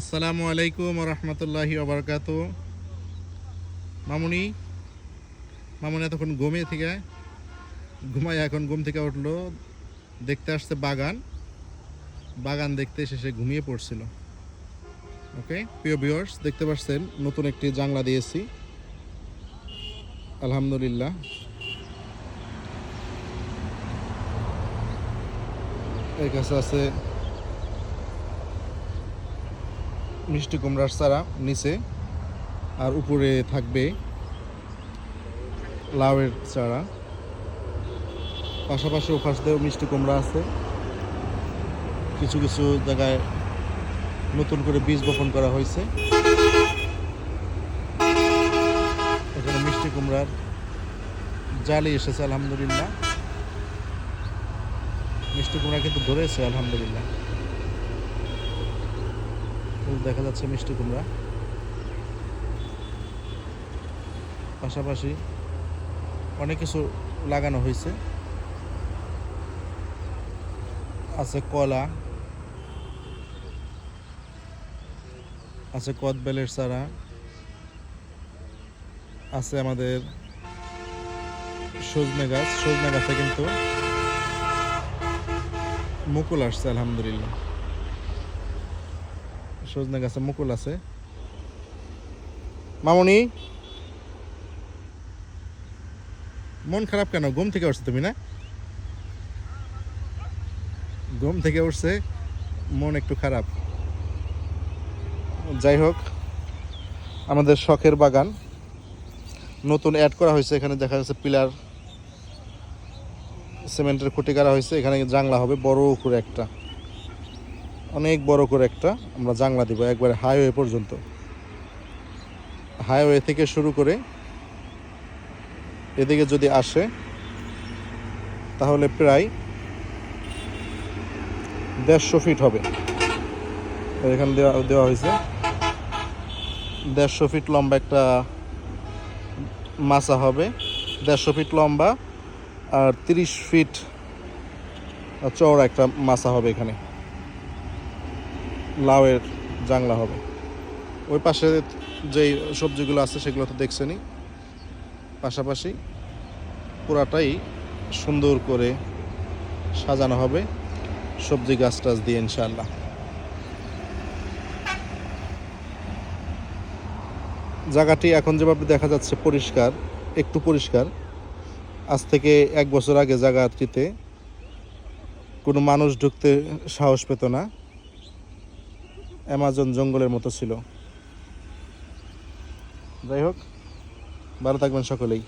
আসসালামু আলাইকুম রহমতুল্লাহি ওবরকাত মামুনি মামুনি এতক্ষণ ঘুমিয়ে থেকে ঘুমাই এখন ঘুম থেকে উঠল, দেখতে আসছে বাগান। বাগান দেখতে এসে সে ঘুমিয়ে পড়ছিল। ওকে, প্রিয় ভিউয়ার্স, দেখতে পাচ্ছেন, নতুন একটি জাংলা দিয়েছি। আলহামদুলিল্লাহ। এর কাছে আছে মিষ্টি কুমড়ার চারা নিচে আর উপরে থাকবে লাউয়ের চারা। পাশাপাশি ওপাশ দিয়েও মিষ্টি কুমড়া আছে। কিছু কিছু জায়গায় নতুন করে বীজ বপন করা হয়েছে। এখানে মিষ্টি কুমড়ার জালি এসেছে, আলহামদুলিল্লাহ। মিষ্টি কুমড়া কিন্তু ধরেছে, আলহামদুলিল্লাহ। দেখা যাচ্ছে মিষ্টি কুমড়া। পাশাপাশি অনেক কিছু লাগানো হয়েছে। আছে কলা, আছে কদবেলের চারা, আছে আমাদের সজনে গাছ। সজনে গাছে কিন্তু মুকুল আসছে, আলহামদুলিল্লাহ। সজনে গাছে, মুকুল আছে। মামনি? মন খারাপ কেন? ঘুম থেকে উঠছে তুমি, না? ঘুম থেকে উঠছে, মন একটু খারাপ। যাই হোক, আমাদের শখের বাগান নতুন অ্যাড করা হয়েছে। এখানে দেখা যাচ্ছে পিলার, সিমেন্টের খুঁটি করা হয়েছে। এখানে জাংলা হবে, বড় করে একটা। অনেক বড় করে একটা আমরা জাংলা দিব, একবারে হাইওয়ে পর্যন্ত। হাইওয়ে থেকে শুরু করে এদিকে যদি আসে, তাহলে প্রায় দেড়শো ফিট হবে। এখানে দেওয়া দেওয়া হয়েছে। দেড়শো ফিট লম্বা একটা মাচা হবে। দেড়শো ফিট লম্বা আর তিরিশ ফিট চওড়া একটা মাচা হবে এখানে। লাউয়ের জাংলা হবে। ওই পাশে যেই সবজিগুলো আছে সেগুলো তো দেখছেনই। পাশাপাশি পুরাটাই সুন্দর করে সাজানো হবে সবজি গাছ টাছ দিয়ে ইনশাল্লাহ জায়গাটি এখন যেভাবে দেখা যাচ্ছে পরিষ্কার, একটু পরিষ্কার। আজ থেকে এক বছর আগে জায়গাটিতে কোনো মানুষ ঢুকতে সাহস পেত না। অ্যামাজন জঙ্গলের মতো ছিল। যাই হোক ভালো থাকবেন সকলেই।